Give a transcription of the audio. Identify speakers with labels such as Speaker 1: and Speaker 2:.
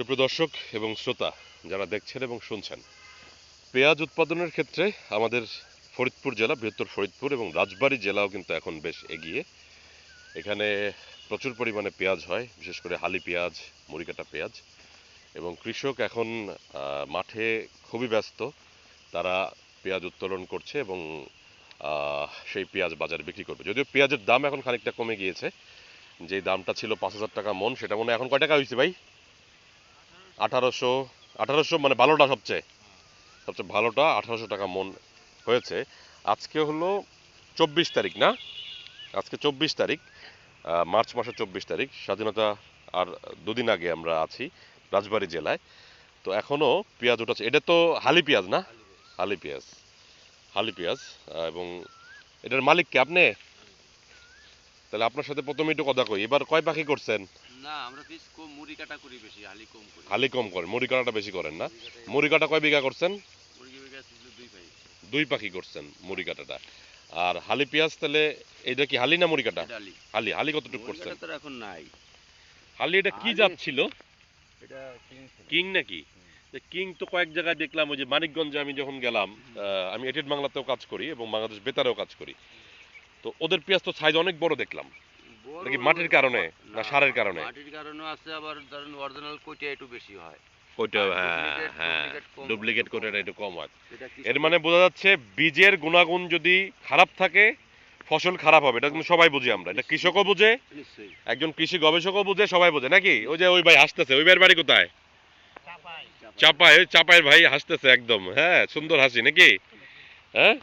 Speaker 1: সুপ্রিয় দর্শক এবং শ্রোতা, যারা দেখছেন এবং শুনছেন, পেঁয়াজ উৎপাদনের ক্ষেত্রে আমাদের ফরিদপুর জেলা, বৃহত্তর ফরিদপুর এবং রাজবাড়ী জেলাও কিন্তু এখন বেশ এগিয়ে। এখানে প্রচুর পরিমাণে পেঁয়াজ হয়, বিশেষ করে হালি পেঁয়াজ, মুড়িকাটা পেঁয়াজ এবং কৃষক এখন মাঠে খুবই ব্যস্ত। তারা পেঁয়াজ উত্তোলন করছে এবং সেই পেঁয়াজ বাজারে বিক্রি করবে। যদিও পেঁয়াজের দাম এখন খানিকটা কমে গিয়েছে যে দামটা ছিল পাঁচ হাজার টাকা মন, সেটা মনে এখন কয় টাকা হয়েছে ভাই? আঠারোশো আঠারোশো মানে ভালোটা সবচেয়ে। সবচেয়ে ভালোটা আঠারোশো টাকা মন হয়েছে। আজকে হলো চব্বিশ তারিখ, না? আজকে চব্বিশ তারিখ মার্চ মাসের চব্বিশ তারিখ, স্বাধীনতা আর দুদিন আগে আমরা আছি রাজবাড়ী জেলায়। তো এখনও পেঁয়াজ উঠাচ্ছে। এটা তো হালি পেঁয়াজ, না? হালি পেঁয়াজ। হালি পেঁয়াজ এবং এটার মালিক কে আপনি? তাহলে আপনার সাথে প্রথমে একটু কথা কই। এবার কয় পাখি করছেন?
Speaker 2: না আমরা পিস কম মুড়ি কাটা করি বেশি হালি কম করি।
Speaker 1: হালি কম করেন মুড়ি কাটাটা বেশি করেন না। মুড়ি কাটা কয় বিঘা করছেন?
Speaker 2: মুরগি বিঘা ছিল দুই
Speaker 1: পাখি। করছেন মুড়ি কাটাটা। আর হালি পেঁয়াজ তাহলে এটা কি হালি না মুড়ি কাটা?
Speaker 2: হালি।
Speaker 1: হালি কতটুকু করছেন?
Speaker 2: এখন নাই।
Speaker 1: হালি এটা কি জাত ছিল?
Speaker 2: এটা কিং
Speaker 1: কিং নাকি? কিং তো কয়েক জায়গায় দেখলাম ওই যে মানিকগঞ্জে আমি যখন গেলাম আহ, আমি এটেড বাংলাতেও কাজ করি এবং বাংলাদেশ বেতারেও কাজ করি। তো ওদের পেঁয়াজ তো সাইজ অনেক বড় দেখলাম। নাকি মাটির কারণে? না সারের কারণে?
Speaker 2: মাটির কারণে আছে আবার ধরেন অরিজিনাল কোইটা একটু বেশি হয়।
Speaker 1: ওইটা হ্যাঁ হ্যাঁ ডুপ্লিকেট
Speaker 2: হয়।
Speaker 1: একটু কম। হয়। এর মানে বোঝা যাচ্ছে বীজের গুণাগুণ যদি খারাপ থাকে ফসল খারাপ হবে। এটা কিন্তু সবাই বুঝি আমরা। এটা কৃষকও বুঝে একজন কৃষি গবেষকও বুঝে সবাই বুঝে। নাকি? ওই যে ওই ভাই হাসতেছে। ওই ভাইয়ের বাড়ি কোথায়? চাপায় ওই চাপায়ের ভাই হাসতেছে একদম। হ্যাঁ সুন্দর হাসি নাকি? হ্যাঁ?